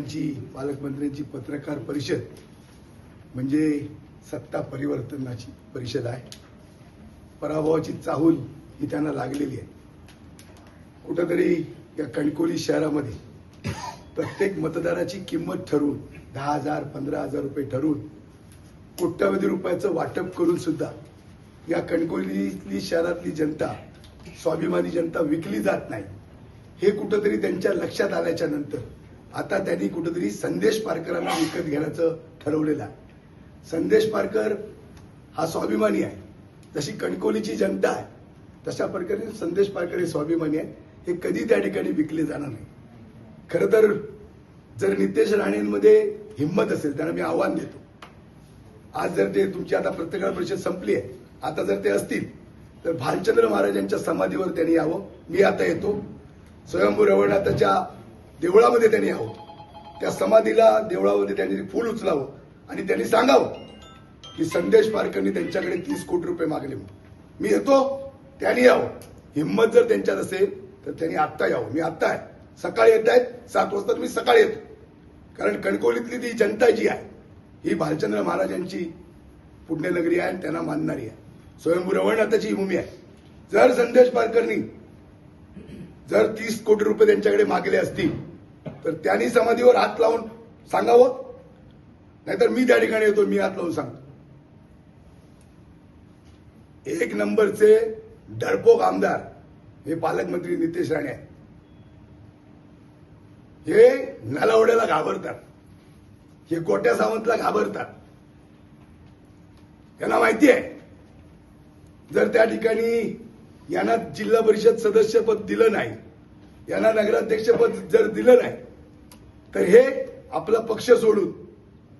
मंत्र्यांची पालकमंत्र्यांची पत्रकार परिषद म्हणजे सत्ता परिवर्तनाची परिषद आहे. पराभवाची चाहूल ही त्यांना लागलेली आहे. कुठंतरी या कणकोली शहरामध्ये प्रत्येक मतदाराची किंमत ठरवून दहा हजार पंधरा हजार रुपये ठरवून कोट्यावधी रुपयाचं वाटप करून सुद्धा या कणकोलीतली शहरातली जनता स्वाभिमानी जनता विकली जात नाही. हे कुठंतरी त्यांच्या लक्षात आल्याच्यानंतर आता त्यांनी कुठंतरी संदेश पारकरांना विकत घेण्याचं ठरवलेलं आहे. संदेश पारकर हा स्वाभिमानी आहे. जशी कणकोलीची जनता आहे तशा प्रकारे संदेश पारकर हे स्वाभिमानी आहे. हे कधी त्या ठिकाणी विकले जाणार नाही. खरं तर जर नितेश राणेंमध्ये हिंमत असेल त्यांना मी आव्हान देतो. आज जर ते तुमची आता पत्रकार परिषद संपली आहे आता जर ते असतील तर भालचंद्र महाराजांच्या समाधीवर त्यांनी यावं. मी आता येतो. स्वयंभू रवळनाथाच्या देवळामध्ये त्यांनी यावं. त्या समाधीला देवळामध्ये त्यांनी फूल उचलावं आणि त्यांनी सांगावं की संदेश पारकरनी त्यांच्याकडे तीस कोटी रुपये मागले मी येतो त्यांनी यावं. हिंमत जर त्यांच्यात असेल तर त्यांनी आत्ता यावं. मी आत्ता आहे. सकाळी येत आहेत सात वाजता तुम्ही सकाळी येतो. कारण कणकोलीतली ती जनता जी आहे ही भालचंद्र महाराजांची पुण्यनगरी आहे आणि त्यांना मानणारी आहे. स्वयंभू रवळनाथाची ही भूमी आहे. जर संदेश पारकरनी जर तीस कोटी रुपये त्यांच्याकडे मागले असतील तर त्यांनी समाधीवर हात लावून सांगावं. नाहीतर मी त्या ठिकाणी येतो मी हात लावून सांगतो. एक नंबरचे डरपोक आमदार हे पालकमंत्री नितेश राणे आहेत. हे नलावड्याला घाबरतात. हे कोट्या सावंतला घाबरतात. त्यांना माहिती आहे जर त्या ठिकाणी यांना जिल्हा परिषद सदस्यपद दिलं नाही यांना नगराध्यक्षपद जर दिलं नाही तर हे आपला पक्ष सोडून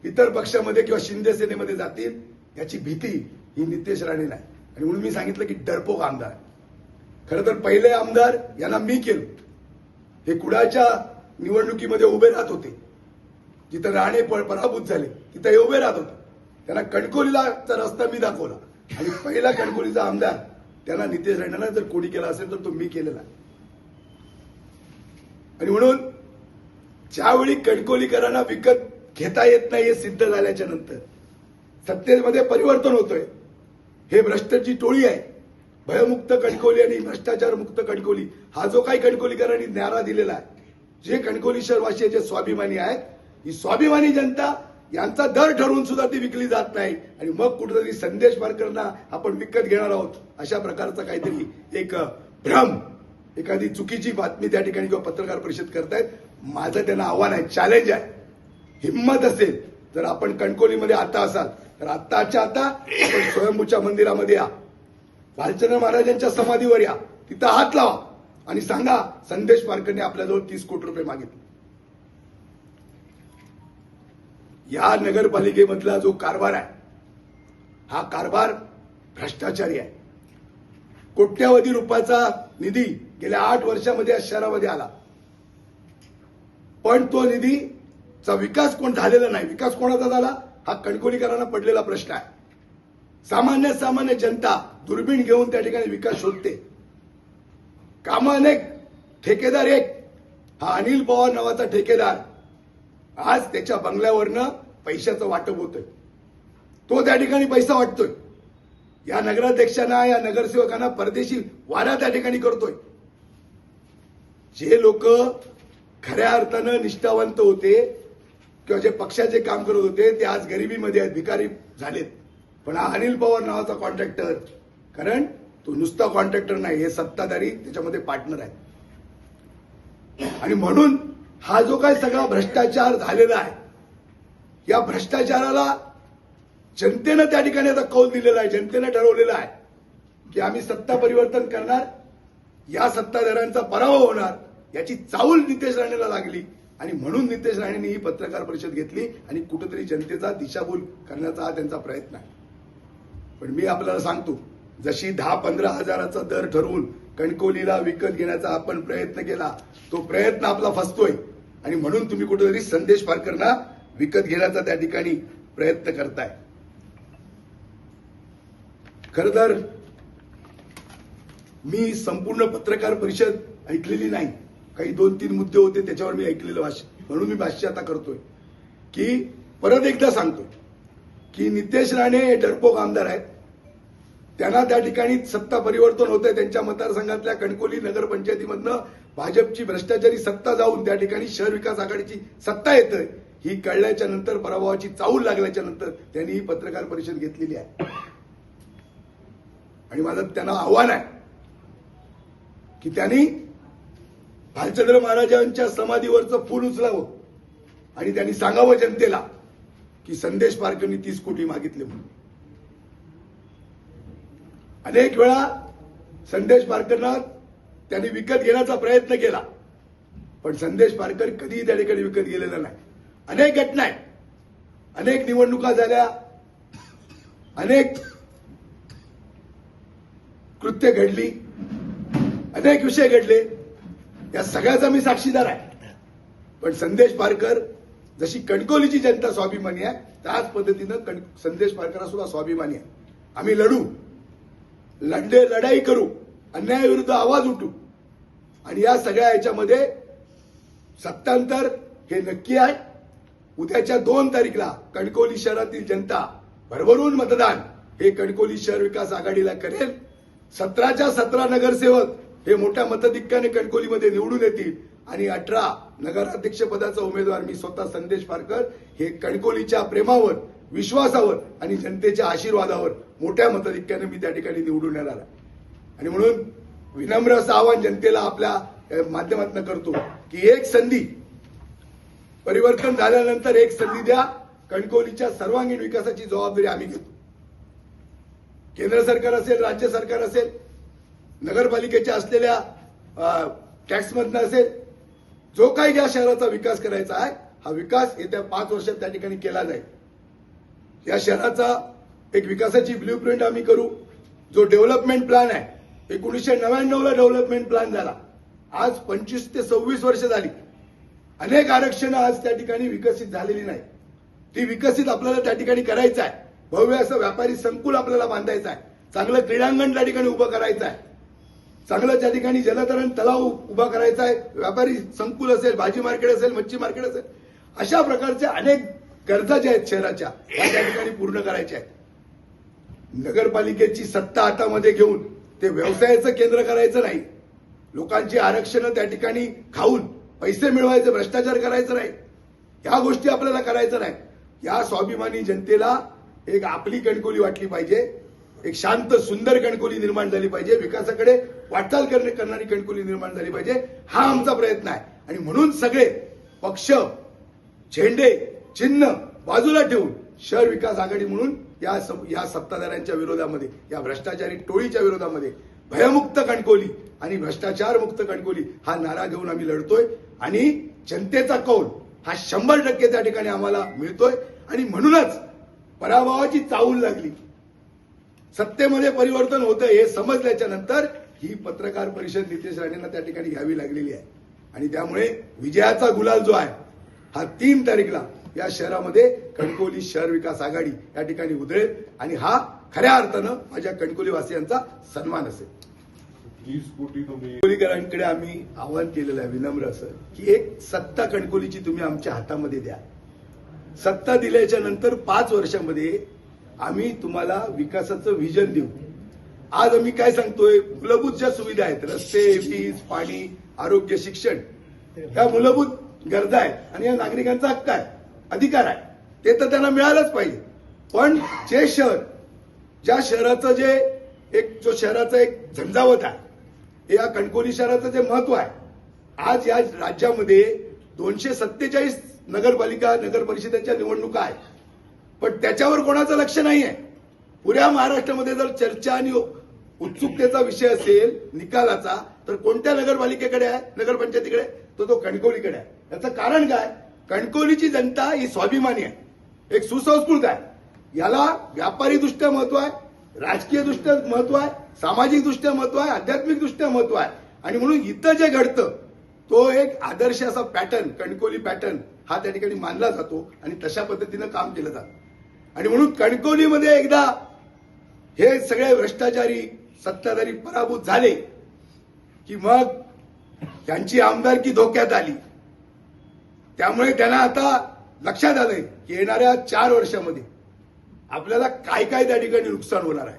इतर पक्षामध्ये किंवा शिंदे सेनेमध्ये जातील याची भीती ही नितेश राणे नाही आणि म्हणून मी सांगितलं की डरपोक आमदार. खरं तर पहिले आमदार यांना मी केलं हे कुडाच्या निवडणुकीमध्ये उभे राहत होते. जिथं राणे प- पराभूत झाले तिथं हे उभे राहत होते. त्यांना कणकोलीला रस्ता मी दाखवला. आणि पहिला कणकोलीचा आमदार त्यांना नितेश राणेला जर कोणी केला असेल तर तो मी केलेला आणि म्हणून ज्यावेळी कणकोलीकरांना विकत घेता येत नाही हे सिद्ध झाल्याच्यानंतर सत्तेमध्ये परिवर्तन होतोय. हे भ्रष्टाची टोळी आहे. भयमुक्त कणकोली आणि भ्रष्टाचार मुक्त कणकोली हा जो काही कणकोलीकरांनी न्यारा दिलेला आहे जे कणकोली शहरवासी जे स्वाभिमानी आहेत ही स्वाभिमानी जनता यांचा दर ठरवून सुद्धा ती विकली जात नाही. आणि मग कुठेतरी संदेश पारकरांना आपण विकत घेणार आहोत अशा प्रकारचा काहीतरी एक भ्रम एखादी चुकीची बातमी त्या ठिकाणी किंवा पत्रकार परिषद करतायत. माझं त्यांना आव्हान आहे चॅलेंज आहे. हिंमत असेल जर आपण कणकोलीमध्ये आता असाल तर आत्ताच्या आता आपण स्वयंभूच्या मंदिरामध्ये या. भालचंद्र महाराजांच्या समाधीवर या. तिथं हात लावा. आणि सांगा संदेश पारकरने आपल्याजवळ तीस कोटी रुपये मागितले. या नगरपालिकेमधला जो कारभार आहे हा कारभार भ्रष्टाचारी आहे. कोट्यावधी रुपयाचा निधी गेल्या आठ वर्षामध्ये या शहरामध्ये आला. पण तो निधीचा विकास कोण झालेला नाही विकास कोणाचा झाला? हा कणकोलीकरांना पडलेला प्रश्न आहे. सामान्य सामान्य जनता दुर्बीण घेऊन त्या ठिकाणी विकास शोधते. कामं अनेक ठेकेदार एक. हा अनिल पवार नावाचा ठेकेदार आज त्याच्या बंगल्यावरनं पैशाचं वाटप होतोय. तो त्या ठिकाणी पैसा वाटतोय. या नगराध्यक्षांना या नगरसेवकांना परदेशी वारा त्या ठिकाणी करतोय. जे लोक खऱ्या अर्थानं निष्ठावंत होते किंवा जे पक्षाचे काम करत होते ते आज गरिबीमध्ये आहेत भिकारी झालेत. पण हा अनिल पवार नावाचा कॉन्ट्रॅक्टर कारण तो नुसता कॉन्ट्रॅक्टर नाही हे सत्ताधारी त्याच्यामध्ये पार्टनर आहे आणि म्हणून हा जो काय सगळा भ्रष्टाचार झालेला आहे या भ्रष्टाचाराला जनतेनं त्या ठिकाणी आता कौल दिलेला आहे जनतेनं ठरवलेला आहे की आम्ही सत्ता परिवर्तन करणार या सत्ताधाऱ्यांचा पराभव होणार याची चावल नितेश राणेला लागली. आणि म्हणून नितेश राणेंनी ही पत्रकार परिषद घेतली आणि कुठेतरी जनतेचा दिशाभूल करण्याचा हा त्यांचा प्रयत्न आहे. पण मी आपल्याला सांगतो जशी दहा पंधरा हजाराचा दर ठरवून कणकोलीला विकत घेण्याचा आपण प्रयत्न केला तो प्रयत्न आपला फसतोय. आणि म्हणून तुम्ही कुठेतरी संदेश पारकरना विकत घेण्याचा त्या ठिकाणी प्रयत्न करताय. खर तर मी संपूर्ण पत्रकार परिषद ऐकलेली नाही. काही दोन तीन मुद्दे होते त्याच्यावर मी ऐकलेलं भाष्य. म्हणून मी भाष्य आता करतोय. की परत एकदा सांगतो की नितेश राणे हे डरपोक आमदार आहेत. त्यांना त्या ठिकाणी सत्ता परिवर्तन होतंय. त्यांच्या मतदारसंघातल्या कणकोली नगरपंचायतीमधनं भाजपची भ्रष्टाचारी सत्ता जाऊन त्या ठिकाणी शहर विकास आघाडीची सत्ता येतंय. ही कळल्याच्या नंतर पराभवाची चाऊल लागल्याच्या नंतर त्यांनी ही पत्रकार परिषद घेतलेली आहे. आणि माझं त्यांना आव्हान आहे की त्यांनी भालचंद्र महाराजांच्या समाधीवरचं फूल उचलावं. आणि त्यांनी सांगावं जनतेला की संदेश पारकरनी तीस कोटी मागितले म्हणून. अनेक वेळा संदेश पारकरना त्यांनी विकत घेण्याचा प्रयत्न केला. पण संदेश पारकर कधीही त्या ठिकाणी विकत गेलेला नाही. अनेक घटना आहेत. अनेक निवडणुका झाल्या. अनेक कृत्य घडली. अनेक विषय घडले. या सगळ्याचा मी साक्षीदार आहे. पण संदेश पारकर जशी कणकोलीची जनता स्वाभिमानी आहे त्याच पद्धतीनं कण- संदेश पारकरा सुद्धा स्वाभिमानी आहे. आम्ही लढू. लढले लढाई करू. अन्यायाविरुद्ध आवाज उठू. आणि या सगळ्या याच्यामध्ये सत्तांतर हे नक्की आहे. उद्याच्या दोन तारीखला कणकोली शहरातील जनता भरभरून मतदान हे कणकोली शहर विकास आघाडीला करेल. सतराच्या सतरा नगरसेवक हे मोठ्या मतधिक्याने कणकोलीमध्ये निवडून येतील. आणि अठरा नगराध्यक्ष पदाचा उमेदवार मी स्वतः संदेश पारकर हे कणकोलीच्या प्रेमावर विश्वासावर आणि जनतेच्या आशीर्वादावर मोठ्या मतधिक्याने मी त्या ठिकाणी निवडून येणार आहे. आणि म्हणून विनम्र असं आवाहन जनतेला आपल्या माध्यमातून करतो की एक संधी परिवर्तन झाल्यानंतर एक संधी द्या. कणकोलीच्या सर्वांगीण विकासाची जबाबदारी आम्ही घेतो. केंद्र सरकार असेल राज्य सरकार असेल नगरपालिकेच्या असलेल्या टॅक्समधनं असेल जो काही या शहराचा विकास करायचा आहे हा विकास येत्या पाच वर्षात त्या ठिकाणी केला जाईल. या शहराचा एक विकासाची ब्ल्यू प्रिंट आम्ही करू. जो डेव्हलपमेंट प्लॅन आहे एकोणीसशे नव्याण्णवला डेव्हलपमेंट प्लॅन झाला. आज पंचवीस ते सव्वीस वर्ष झाली. अनेक आरक्षणं आज त्या ठिकाणी विकसित झालेली नाही. ती विकसित आपल्याला त्या ठिकाणी करायचं आहे. भव्य असं व्यापारी संकुल आपल्याला बांधायचं आहे. चांगलं क्रीडांगण त्या ठिकाणी उभं करायचं आहे. चांगलं त्या ठिकाणी जलतरण तलाव उभा करायचा आहे. व्यापारी संकुल असेल भाजी मार्केट असेल मच्छी मार्केट असेल. अशा प्रकारच्या अनेक गरजा ज्या आहेत शहराच्या त्या त्या ठिकाणी पूर्ण करायच्या आहेत. नगरपालिकेची सत्ता हातामध्ये घेऊन ते व्यवसायाचं केंद्र करायचं नाही. लोकांची आरक्षणं त्या ठिकाणी खाऊन पैसे मिळवायचे भ्रष्टाचार करायचं नाही. ह्या गोष्टी आपल्याला करायचं नाही. या स्वाभिमानी जनतेला एक आपली कणकोली वाटली पाहिजे. एक शांत सुंदर कणकोली निर्माण झाली पाहिजे. विकासाकडे वाटचाल करणे करणारी कणकोली निर्माण झाली पाहिजे. हा आमचा प्रयत्न आहे. आणि म्हणून सगळे पक्ष झेंडे चिन्ह बाजूला ठेवून शहर विकास आघाडी म्हणून या या सत्ताधाऱ्यांच्या विरोधामध्ये या भ्रष्टाचारी टोळीच्या विरोधामध्ये भयमुक्त कणकोली आणि भ्रष्टाचार मुक्त कणकोली हा नारा घेऊन आम्ही लढतोय. आणि जनतेचा कौल हा शंभर टक्के त्या ठिकाणी आम्हाला मिळतोय. आणि म्हणूनच पराभवाची चाहूल लागली. सत्तेमध्ये परिवर्तन होतं हे समजल्याच्या नंतर ही पत्रकार परिषद नितेश राणेंना त्या ठिकाणी घ्यावी लागलेली आहे. आणि त्यामुळे विजयाचा गुलाल जो आहे हा तीन तारीखला या शहरामध्ये कणकोली शहर विकास आघाडी या ठिकाणी उधळेल. आणि हा खऱ्या अर्थानं माझ्या कणकोली वासियांचा सन्मान असेल. कणकोलीकरांकडे आम्ही आवाहन केलेलं आहे विनम्र असं की एक सत्ता कणकोलीची तुम्ही आमच्या हातामध्ये द्या. सत्ता दिल्याच्या नंतर पाच वर्षामध्ये आम्ही तुम्हाला विकासाचं विजन देऊ. आज आम्ही काय सांगतोय? मूलभूत ज्या सुविधा आहेत रस्ते वीज पाणी आरोग्य शिक्षण ह्या मूलभूत गरजा आहेत आणि या नागरिकांचा हक्क आहे अधिकार आहे. ते तर त्यांना मिळालंच पाहिजे. पण जे शहर ज्या शहराचं जे एक जो शहराचा एक झंझावत आहे या कणकोली शहराचं जे महत्त्व आहे आज या राज्यामध्ये दोनशे सत्तेचाळीस नगरपालिका नगर परिषदेच्या निवडणुका आहेत. पण त्याच्यावर कोणाचं लक्ष नाही आहे पुऱ्या महाराष्ट्रामध्ये जर चर्चा आणि उत्सुकतेचा विषय असेल निकालाचा तर कोणत्या नगरपालिकेकडे आहे? नगरपंचायतीकडे? तर तो कणकवलीकडे आहे. याचं कारण काय? कणकवलीची जनता ही स्वाभिमानी आहे. एक सुसंस्कृत आहे. याला व्यापारी दृष्ट्या महत्त्व आहे राजकीय दृष्ट्या महत्त्व आहे सामाजिक दृष्ट्या महत्त्व आहे आध्यात्मिक दृष्ट्या महत्त्व आहे. आणि म्हणून इथं जे घडतं तो एक आदर्श असा पॅटर्न कणकोली पॅटर्न हा त्या ठिकाणी मानला जातो आणि तशा पद्धतीनं काम केलं जातं. आणि म्हणून कणकवलीमध्ये एकदा हे सगळे भ्रष्टाचारी सत्ताधारी पराभूत झाले की मग त्यांची आमदारकी धोक्यात आली. त्यामुळे त्यांना आता लक्षात आलंय की येणाऱ्या चार वर्षामध्ये आपल्याला काय काय त्या ठिकाणी नुकसान होणार आहे.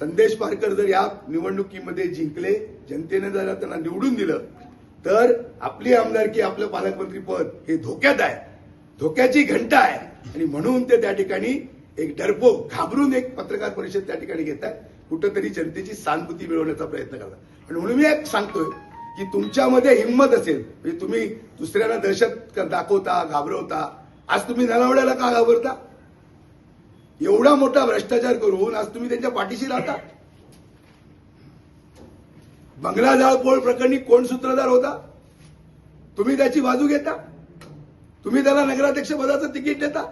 संदेश पारकर जर या निवडणुकीमध्ये जिंकले जनतेने जर त्यांना निवडून दिलं तर आपली आमदारकी आपलं पालकमंत्री पद हे धोक्यात आहे. धोक्याची घंटा आहे. आणि म्हणून ते त्या ठिकाणी एक डरपोक घाबरून एक पत्रकार परिषद त्या ठिकाणी घेत आहे कुठंतरी जनतेची सहानुभूती मिळवण्याचा प्रयत्न करतात. आणि म्हणून मी एक सांगतोय की तुमच्यामध्ये हिंमत असेल म्हणजे तुम्ही दुसऱ्यांना दहशत दाखवता घाबरवता आज तुम्ही नलावड्याला का घाबरता? एवढा मोठा भ्रष्टाचार करून आज तुम्ही त्यांच्या पाठीशी राहता? बंगला जाळपोळ प्रकरणी कोण सूत्रधार होता? तुम्ही त्याची बाजू घेता? तुम्ही त्याला नगराध्यक्ष पदाचं तिकीट देता?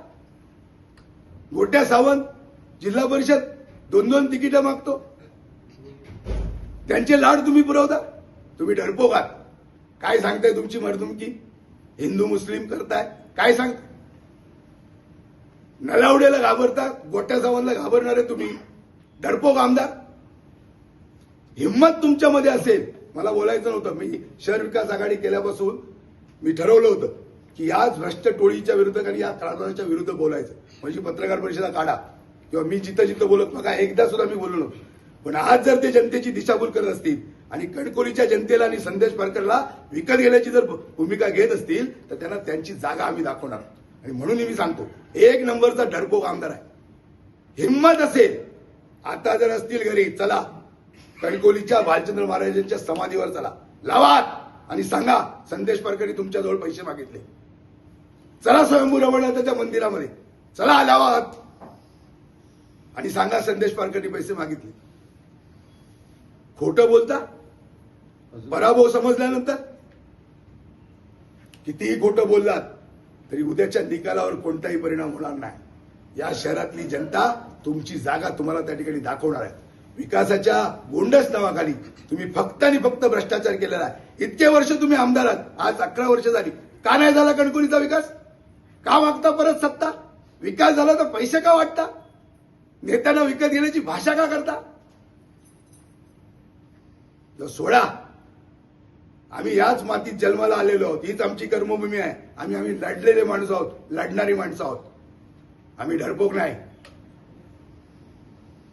गोट्या सावंत जिल्हा परिषद दोन दोन तिकीटं मागतो. त्यांचे लाड तुम्ही पुरवता. तुम्ही डरपोक आहात काय सांगताय तुमची मरदुमकी? हिंदू मुस्लिम करताय. काय सांग? नलावडेला घाबरता गोट्या सावंतला घाबरणारे तुम्ही. डरपोक आमदार? हिंमत तुमच्यामध्ये असेल. मला बोलायचं नव्हतं. मी शहर विकास आघाडी केल्यापासून मी ठरवलं होतं की याच भ्रष्ट टोळीच्या विरुद्ध आणि या कारभाराच्या विरुद्ध बोलायचं. म्हणजे पत्रकार परिषदा काढा. किंवा मी जिथं जिथं बोलत मग एकदा सुद्धा मी बोललो नव्हतो. पण आज जर ते जनतेची दिशाभूल करत असतील आणि कणकोलीच्या जनतेला आणि संदेश पारकरला विकत घेण्याची जर भूमिका घेत असतील तर त्यांना त्यांची जागा आम्ही दाखवणार. आणि म्हणून मी सांगतो एक नंबरचा डरपोक आमदार आहे. हिंमत असेल आता जर असतील घरी चला. कणकोलीच्या भालचंद्र महाराजांच्या समाधीवर चला. लावा आणि सांगा संदेश पारकरी तुमच्याजवळ पैसे मागितले. चला स्वयंभू रमणाच्या मंदिरामध्ये. चला लावा आणि सांगा संदेश पारकरी पैसे मागितले. खोटं बोलता? पराभव समजल्यानंतर? कितीही खोटं बोललात तरी उद्याच्या निकालावर कोणताही परिणाम होणार नाही. या शहरातली जनता तुमची जागा तुम्हाला त्या ठिकाणी दाखवणार आहे. विकासाच्या गोंडस नावाखाली तुम्ही फक्त आणि फक्त भ्रष्टाचार केलेला आहे. इतके वर्ष तुम्ही आमदार आहात. आज अकरा वर्ष झाली. का नाही झाला कणकोलीचा विकास? का मागता परत सत्ता? विकास झाला तर पैसे का वाटता? नेत्यांना विकत घेण्याची भाषा का करता? तर सोडा. आम्ही याच मातीत जन्माला आलेलो आहोत. हीच आमची कर्मभूमी आहे. आम्ही आम्ही लढलेले माणसं आहोत. लढणारी माणसं आहोत. आम्ही डरपोक नाही.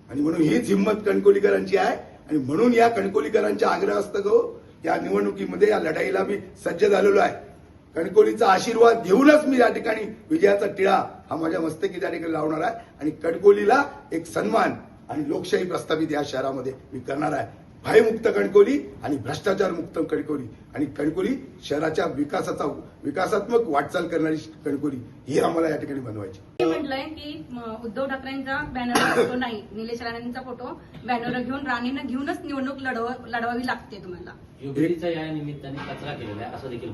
आणि म्हणून हीच हिंमत कणकोलीकरांची आहे. आणि म्हणून या कणकोलीकरांच्या आग्रहास्तव या निवडणुकीमध्ये या लढाईला मी सज्ज झालेलो आहे. कणकोलीचा आशीर्वाद घेऊनच मी या ठिकाणी विजयाचा टिळा हा माझ्या मस्तकी त्या ठिकाणी लावणार आहे. आणि कटगोलीला एक सन्मान आणि लोकशाही प्रस्थापित या शहरामध्ये मी करणार आहे. भयमुक्त कणकोली आणि भ्रष्टाचार मुक्त कणकोली. आणि कणकोली शहराच्या विकासाचा विकासात्मक वाटचाल करणारी कणकोली ही आम्हाला या ठिकाणी बनवायची. म्हटलंय की उद्धव ठाकरेंचा बॅनर फोटो नाही. निलेश राणेंचा फोटो बॅनर घेऊन राणेंना घेऊनच निवडणूक लढव लढवावी लागते तुम्हाला. या निमित्ताने कचरा केलेला आहे असं देखील.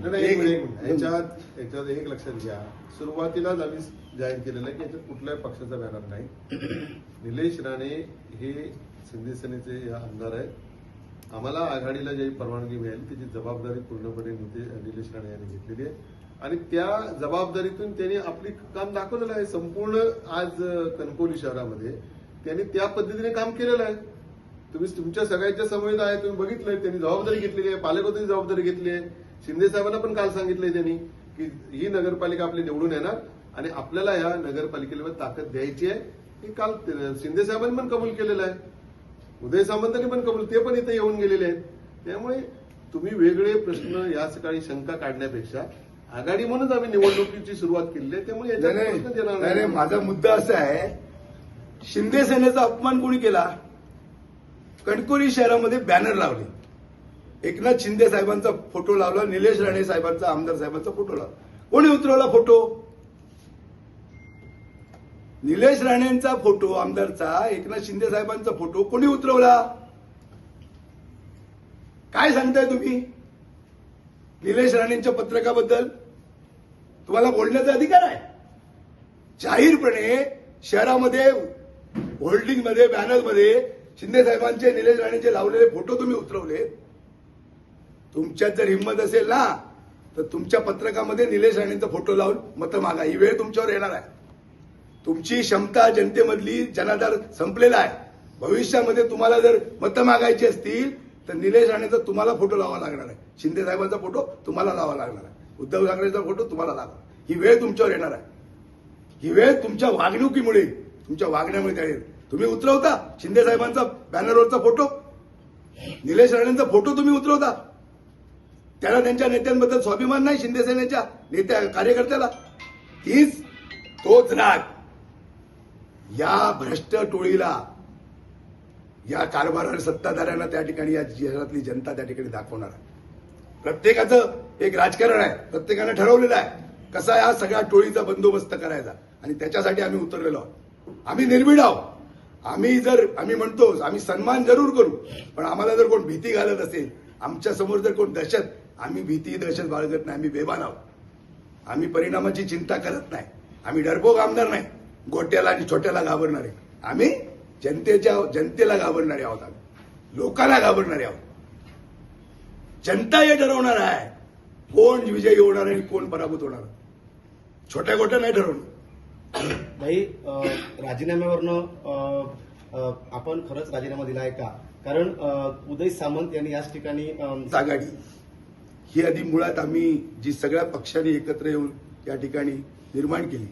याच्यात याच्यात एक लक्षात घ्या. सुरुवातीलाच आम्ही जाहीर केलेलं आहे की याच्यात कुठल्याही पक्षाचा बॅनर नाही. निलेश राणे हे शिंदे सेनेचे आमदार आहेत. आम्हाला आघाडीला जी परवानगी मिळेल त्याची जबाबदारी पूर्णपणे निते- निलेश राणे यांनी घेतलेली आहे. आणि त्या जबाबदारीतून त्यांनी आपली काम दाखवलेलं आहे. संपूर्ण आज कणकोली कणकवली शहरामध्ये त्यांनी त्या पद्धतीने काम केलेलं आहे. तुम्ही तुमच्या सगळ्यांच्या समवेत आहे तुम्ही बघितलंय त्यांनी जबाबदारी घेतलेली आहे. पालकमंत्री जबाबदारी घेतली आहे. शिंदे साहेबांना पण काल सांगितलंय त्यांनी की ही नगरपालिका आपली निवडून येणार आणि आपल्याला या नगरपालिकेला ताकद द्यायची आहे. हे काल शिंदे साहेबांनी पण कबूल केलेलं आहे. उदय सामंतांनी पण कबूल ते पण इथे येऊन गेलेले आहेत. त्यामुळे तुम्ही वेगळे प्रश्न या सकाळी शंका काढण्यापेक्षा आघाडी म्हणूनच आम्ही निवडणुकीची सुरुवात केली आहे त्यामुळे याच्यात माझा मुद्दा असा आहे शिंदे सेनेचा अपमान कोणी केला? कणकोली शहरामध्ये बॅनर लावले. एकनाथ शिंदे साहेबांचा फोटो लावला निलेश राणे साहेबांचा आमदार साहेबांचा फोटो लावला. कोणी उतरवला फोटो निलेश राणेंचा फोटो आमदारचा एकनाथ शिंदे साहेबांचा फोटो कोणी उतरवला? काय सांगताय तुम्ही? निलेश राणेंच्या पत्रकाबद्दल तुम्हाला बोलण्याचा अधिकार आहे. जाहीरपणे शहरामध्ये होल्डिंगमध्ये बॅनरमध्ये शिंदे साहेबांचे निलेश राणेचे लावलेले फोटो तुम्ही उतरवले. तुमच्यात जर हिंमत असेल ना तर तुमच्या पत्रकामध्ये निलेश राणेंचा फोटो लावून मतं मागा. ही वेळ तुमच्यावर येणार आहे. तुमची क्षमता जनतेमधली जनाधार संपलेला आहे. भविष्यामध्ये तुम्हाला जर मतं मागायची असतील तर निलेश राणेचा तुम्हाला फोटो लावा लागणार आहे. शिंदे साहेबांचा फोटो तुम्हाला लावा लागणार आहे. उद्धव ठाकरेचा फोटो तुम्हाला लागणार ही वेळ तुमच्यावर येणार आहे. ही वेळ तुमच्या वागणुकीमुळे तुमच्या वागण्यामुळे त्या येईल तुम्ही उतरवता शिंदे साहेबांचा बॅनरवरचा फोटो. निलेश राणेंचा फोटो तुम्ही उतरवता. त्याला त्यांच्या नेत्यांबद्दल स्वाभिमान नाही शिंदे सेनेच्या नेत्या कार्यकर्त्याला. तीच तोच राग. या भ्रष्ट टोळीला या कारभार सत्ताधाऱ्यांना त्या ठिकाणी या शहरातली जनता त्या ठिकाणी दाखवणार आहे. प्रत्येकाचं एक राजकारण आहे प्रत्येकानं ठरवलेलं आहे कसा या सगळ्या टोळीचा बंदोबस्त करायचा. आणि त्याच्यासाठी आम्ही उतरलेलो आहोत. आम्ही निर्भीड आहोत. आम्ही जर आम्ही म्हणतो आम्ही सन्मान जरूर करू पण आम्हाला जर कोण भीती घालत असेल आमच्यासमोर जर कोण दहशत आम्ही भीती दहशत बाळगत नाही आम्ही बेबान आहोत. आम्ही परिणामाची चिंता करत नाही. आम्ही डरपोक आमदार नाही. गोट्याला आणि छोट्याला घाबरणारे. आम्ही जनतेच्या जनतेला घाबरणारे आहोत आम्ही. लोकांना घाबरणारे आहोत. जनता हे ठरवणार आहे. कोण विजयी होणार आणि कोण पराभूत होणार. छोट्या गोट्या नाही ठरवणार. भाई राजीनाम्यावरनं आपण खरंच राजीनामा दिला आहे का? कारण उदय सामंत यांनी याच ठिकाणी आघाडी ही आधी मुळात आम्ही जी सगळ्या पक्षांनी एकत्र येऊन या ठिकाणी निर्माण केली.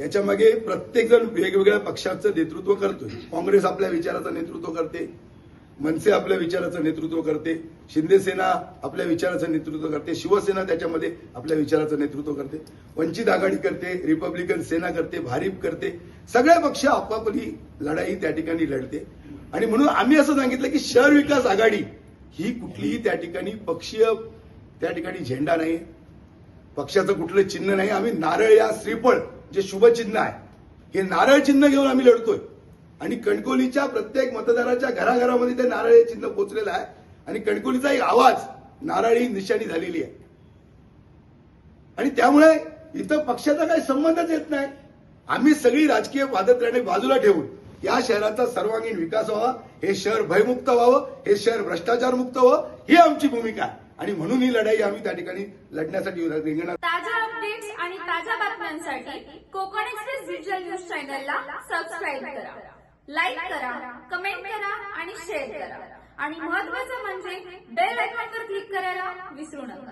याच्यामागे प्रत्येकजण प्रत्येक जण वेगवेगळ्या पक्षाचं नेतृत्व करतोय. काँग्रेस आपल्या विचाराचं नेतृत्व करते. मनसे आपल्या विचाराचं नेतृत्व करते. शिंदे सेना आपल्या विचाराचं नेतृत्व करते. शिवसेना त्याच्यामध्ये आपल्या विचाराचं नेतृत्व करते. वंचित आघाडी करते रिपब्लिकन सेना करते भारीप करते. सगळे पक्ष आपापली लढाई त्या ठिकाणी लढते. आणि म्हणून आम्ही असं सांगितलं की शहर विकास आघाडी ही कुठलीही त्या ठिकाणी पक्षीय त्या ठिकाणी झेंडा नाही. पक्षाचं कुठलं चिन्ह नाही. आम्ही नारळ या श्रीफळ जे शुभचिन्ह आहे हे नारळ चिन्ह घेऊन आम्ही लढतोय. आणि कणकोलीच्या प्रत्येक मतदाराच्या घराघरामध्ये ते नारळ चिन्ह पोचलेलं आहे. आणि कणकोलीचा एक आवाज नारळी निशाणी झालेली आहे. आणि त्यामुळे इथं पक्षाचा काही संबंधच येत नाही. आम्ही सगळी राजकीय वादत्राणे बाजूला ठेवून या शहराचा सर्वांगीण विकास व्हावा हे शहर भयमुक्त व्हावं हे शहर भ्रष्टाचार मुक्त व्हावं ही आमची भूमिका आहे. आणि म्हणून ही लढाई आम्ही त्या ठिकाणी लढण्यासाठी रिंगणात ताज्या अपडेट्स आणि ताज्या बातम्यांसाठी कोकण एक्सप्रेस डिजिटल न्यूज चॅनलला सबस्क्राईब करा. लाईक करा कमेंट करा आणि शेअर करा. आणि महत्वाचं म्हणजे बेल आयकॉनवर क्लिक करायला विसरू नका.